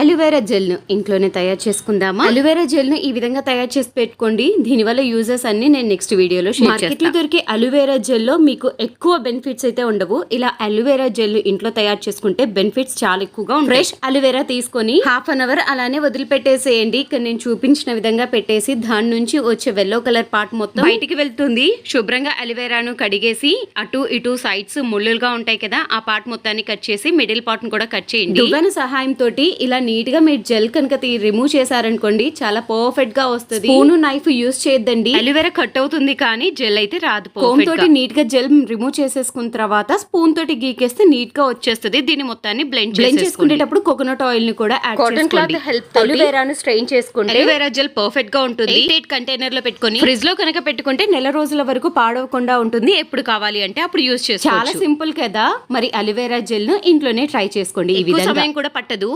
Aloe vera జెల్ను ఇంట్లోనే తయారు చేసుకుందామా? అలోవెరా జెల్ను ఈ విధంగా తయారు చేసి పెట్టుకోండి. దీనివల్ల యూజెస్ అన్ని నేను నెక్స్ట్ వీడియోలో షేర్ మార్కెట్లో దొరికే అలోవెరా జెల్లో మీకు ఎక్కువ బెనిఫిట్స్ అయితే ఉండవు. ఇలా అలోవెరా జెల్ ఇంట్లో తయారు చేసుకుంటే బెనిఫిట్స్ చాలా ఎక్కువగా ఉంటాయి. ఫ్రెష్ అలోవెరా తీసుకొని హాఫ్ అన్ అవర్ అలానే వదిలిపెట్టేసేయండి. ఇక్కడ నేను చూపించిన విధంగా పెట్టేసి దాని నుంచి వచ్చే వెల్లో కలర్ పార్ట్ మొత్తం బయటికి వెళ్తుంది. శుభ్రంగా అలోవెరాను కడిగేసి అటు ఇటు సైడ్స్ ముళ్ళులుగా ఉంటాయి కదా ఆ పార్ట్ మొత్తాన్ని కట్ చేసి మిడిల్ పార్ట్ను కూడా కట్ చేయండి. సహాయం తోటి ఇలా నీట్గా మీరు జెల్ కనుక రిమూవ్ చేశారనుకోండి చాలా పర్ఫెక్ట్గా వస్తుంది. స్పూన్ నైఫ్ యూస్ చేయొద్దండి. అలోవెరా కట్ అవుతుంది కానీ జెల్ అయితే రాదు కోమ్ తోటి నీట్గా జెల్ రిమూవ్ చేసేసుకున్న తర్వాత స్పూన్ తోటి గీకేస్తే నీట్గా వచ్చేస్తుంది. దీని మొత్తాన్ని బ్లెండ్ బ్లెండ్ చేసుకునేటప్పుడు కోకోనట్ ఆయిల్ని కూడా యాడ్ Cotton cloth help అలోవెరాను స్ట్రెయిన్ చేసుకుంటే అలోవెరా జెల్ పర్ఫెక్ట్గా ఉంటుంది. ఎయిట్ కంటైనర్లో పెట్టుకొని ఫ్రిడ్జ్లో కనుక పెట్టుకుంటే నెల రోజుల వరకు పాడవకుండా ఉంటుంది. ఎప్పుడు కావాలి అంటే అప్పుడు యూస్ చేసుకోవచ్చు. చాలా సింపుల్ కదా. మరి అలోవెరా జెల్ను ఇంట్లోనే ట్రై చేసుకోండి ఈ విధంగా. సమయం కూడా పట్టదు.